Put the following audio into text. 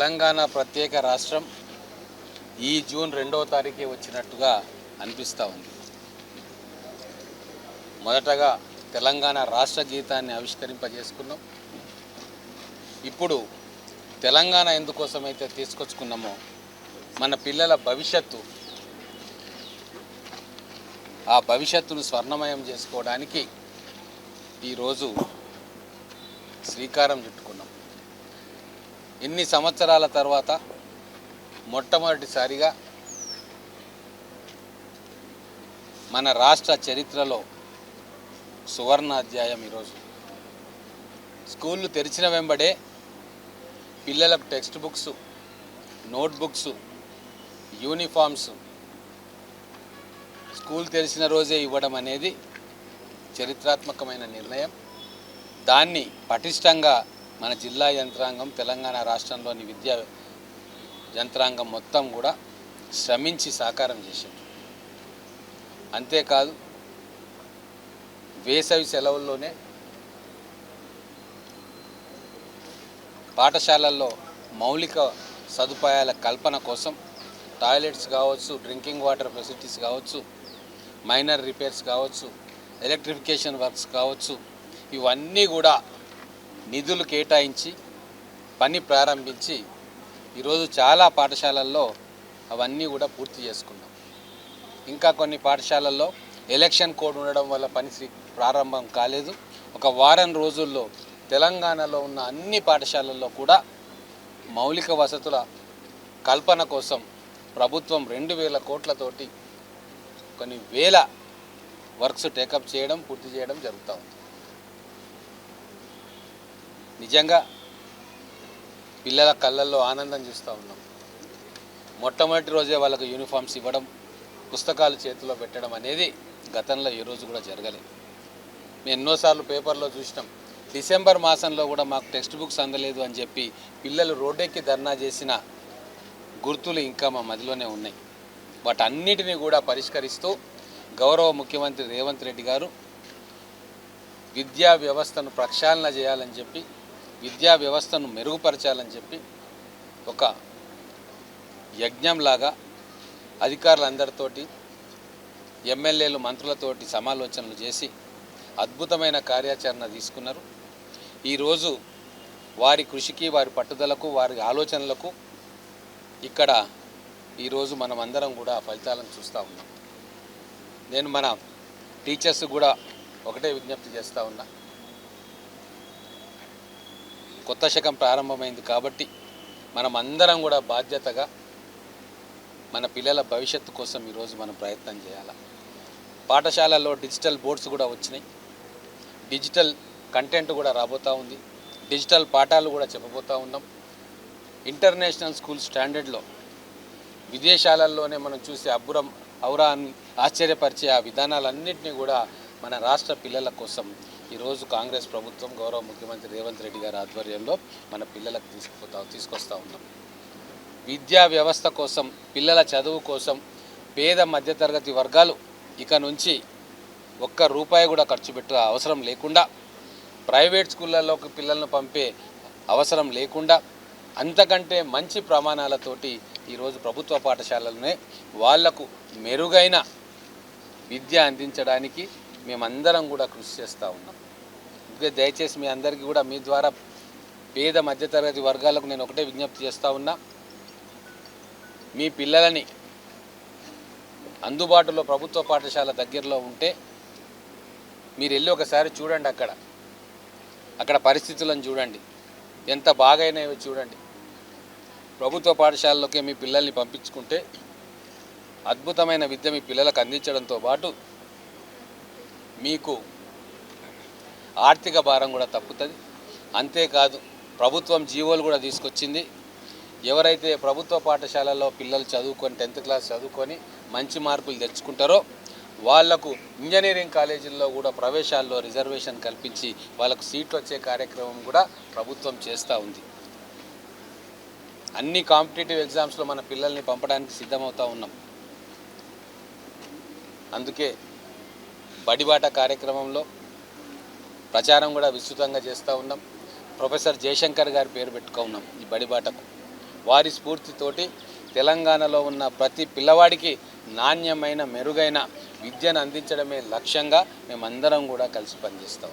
తెలంగాణ ప్రత్యేక రాష్ట్రం ఈ జూన్ రెండవ తారీఖే వచ్చినట్టుగా అనిపిస్తూ ఉంది. మొదటగా తెలంగాణ రాష్ట్ర గీతాన్ని ఆవిష్కరింపజేసుకున్నాం. ఇప్పుడు తెలంగాణ ఎందుకోసమైతే తీసుకొచ్చుకున్నామో మన పిల్లల భవిష్యత్తు ఆ భవిష్యత్తును స్వర్ణమయం చేసుకోవడానికి ఈరోజు శ్రీకారం చుట్టుకున్నాం. ఇన్ని సంవత్సరాల తర్వాత మొట్టమొదటిసారిగా మన రాష్ట్ర చరిత్రలో సువర్ణ అధ్యాయం ఈరోజు. స్కూళ్ళు తెరిచిన వెంబడే పిల్లలకు text books notebooks uniforms school తెరిచిన రోజే ఇవ్వడం అనేది చరిత్రాత్మకమైన నిర్ణయం. దాన్ని పటిష్టంగా మన జిల్లా యంత్రాంగం తెలంగాణ రాష్ట్రంలోని విద్యా యంత్రాంగం మొత్తం కూడా శ్రమించి సాకారం చేసింది. అంతేకాదు వేసవి సెలవుల్లోనే పాఠశాలల్లో మౌలిక సదుపాయాల కల్పన కోసం టాయిలెట్స్ కావచ్చు డ్రింకింగ్ వాటర్ ఫెసిలిటీస్ కావచ్చు మైనర్ రిపేర్స్ కావచ్చు ఎలక్ట్రిఫికేషన్ వర్క్స్ కావచ్చు ఇవన్నీ కూడా నిధులు కేటాయించి పని ప్రారంభించి ఈరోజు చాలా పాఠశాలల్లో అవన్నీ కూడా పూర్తి చేసుకున్నాం. ఇంకా కొన్ని పాఠశాలల్లో ఎలక్షన్ కోడ్ ఉండడం వల్ల పని ప్రారంభం కాలేదు. ఒక వారం రోజుల్లో తెలంగాణలో ఉన్న అన్ని పాఠశాలల్లో కూడా మౌలిక వసతుల కల్పన కోసం ప్రభుత్వం రెండు వేల కోట్లతోటి కొన్ని వేల వర్క్స్ టేకప్ చేయడం పూర్తి చేయడం జరుగుతూ ఉంది. నిజంగా పిల్లల కళ్ళల్లో ఆనందం చూస్తూ ఉన్నాం. మొట్టమొదటి రోజే వాళ్ళకు యూనిఫామ్స్ ఇవ్వడం పుస్తకాలు చేతిలో పెట్టడం అనేది గతంలో ఏ రోజు కూడా జరగలేదు. మేము ఎన్నోసార్లు పేపర్లో చూసినాం డిసెంబర్ మాసంలో కూడా మాకు టెక్స్ట్ బుక్స్ అందలేదు అని చెప్పి పిల్లలు రోడ్డెక్కి ధర్నా చేసిన గుర్తులు ఇంకా మా మదిలోనే ఉన్నాయి. వాటన్నిటిని కూడా పరిష్కరిస్తూ గౌరవ ముఖ్యమంత్రి రేవంత్ రెడ్డి గారు విద్యా వ్యవస్థను ప్రక్షాళన చేయాలని చెప్పి విద్యా వ్యవస్థను మెరుగుపరచాలని చెప్పి ఒక యజ్ఞంలాగా అధికారులందరితోటి ఎమ్మెల్యేలు మంత్రులతోటి సమాలోచనలు చేసి అద్భుతమైన కార్యాచరణ తీసుకున్నారు. ఈరోజు వారి కృషికి వారి పట్టుదలకు వారి ఆలోచనలకు ఇక్కడ ఈరోజు మనం అందరం కూడా ఫలితాలను చూస్తూ ఉన్నాం. నేను మన టీచర్స్ కూడా ఒకటే విజ్ఞప్తి చేస్తూ ఉన్నా. కొత్త శకం ప్రారంభమైంది కాబట్టి మనం అందరం కూడా బాధ్యతగా మన పిల్లల భవిష్యత్తు కోసం ఈరోజు మనం ప్రయత్నం చేయాలి? పాఠశాలల్లో డిజిటల్ బోర్డ్స్ కూడా వచ్చినాయి. డిజిటల్ కంటెంట్ కూడా రాబోతూ ఉంది. డిజిటల్ పాఠాలు కూడా చెప్పబోతూ ఉన్నాం. ఇంటర్నేషనల్ స్కూల్ స్టాండర్డ్లో విదేశాలలోనే మనం చూసే అబ్బురం ఔరాన్ని ఆశ్చర్యపరిచే ఆ విధానాలన్నింటినీ కూడా మన రాష్ట్ర పిల్లల కోసం ఈరోజు కాంగ్రెస్ ప్రభుత్వం గౌరవ ముఖ్యమంత్రి రేవంత్ రెడ్డి గారి ఆధ్వర్యంలో మన పిల్లలకు తీసుకుపోతా తీసుకొస్తా ఉన్నాం. విద్యా వ్యవస్థ కోసం పిల్లల చదువు కోసం పేద మధ్యతరగతి వర్గాలు ఇక నుంచి ఒక్క రూపాయి కూడా ఖర్చు పెట్టే అవసరం లేకుండా ప్రైవేట్ స్కూళ్ళలోకి పిల్లలను పంపే అవసరం లేకుండా అంతకంటే మంచి ప్రమాణాలతోటి ఈరోజు ప్రభుత్వ పాఠశాలలనే వాళ్ళకు మెరుగైన విద్య అందించడానికి మేమందరం కూడా కృషి చేస్తూ ఉన్నాం. దయచేసి మీ అందరికీ కూడా మీ ద్వారా పేద మధ్యతరగతి వర్గాలకు నేను ఒకటే విజ్ఞప్తి చేస్తూ ఉన్నా. మీ పిల్లలని అందుబాటులో ప్రభుత్వ పాఠశాల దగ్గరలో ఉంటే మీరు వెళ్ళి ఒకసారి చూడండి అక్కడ. అక్కడ పరిస్థితులను చూడండి. ఎంత బాగైనాయో చూడండి. ప్రభుత్వ పాఠశాలలోకి మీ పిల్లల్ని పంపించుకుంటే అద్భుతమైన విద్య మీ పిల్లలకు అందించడంతో పాటు మీకు ఆర్థిక భారం కూడా తప్పుతుంది. అంతేకాదు ప్రభుత్వం జీవోలు కూడా తీసుకొచ్చింది. ఎవరైతే ప్రభుత్వ పాఠశాలలో పిల్లలు చదువుకొని టెన్త్ క్లాస్ చదువుకొని మంచి మార్కులు తెచ్చుకుంటారో వాళ్ళకు ఇంజనీరింగ్ కాలేజీల్లో కూడా ప్రవేశాల్లో రిజర్వేషన్ కల్పించి వాళ్ళకు సీట్లు వచ్చే కార్యక్రమం కూడా ప్రభుత్వం చేస్తూ ఉంది. అన్ని కాంపిటేటివ్ ఎగ్జామ్స్లో మన పిల్లల్ని పంపడానికి సిద్ధమవుతూ ఉన్నాం. అందుకే బడిబాట కార్యక్రమంలో ప్రచారం కూడా విస్తృతంగా చేస్తూ ఉన్నాం. ప్రొఫెసర్ జయశంకర్ గారి పేరు పెట్టుకున్నాం ఈ బడిబాటకు. వారి స్ఫూర్తితోటి తెలంగాణలో ఉన్న ప్రతి పిల్లవాడికి నాణ్యమైన మెరుగైన విద్యను అందించడమే లక్ష్యంగా మేమందరం కూడా కలిసి పనిచేస్తాం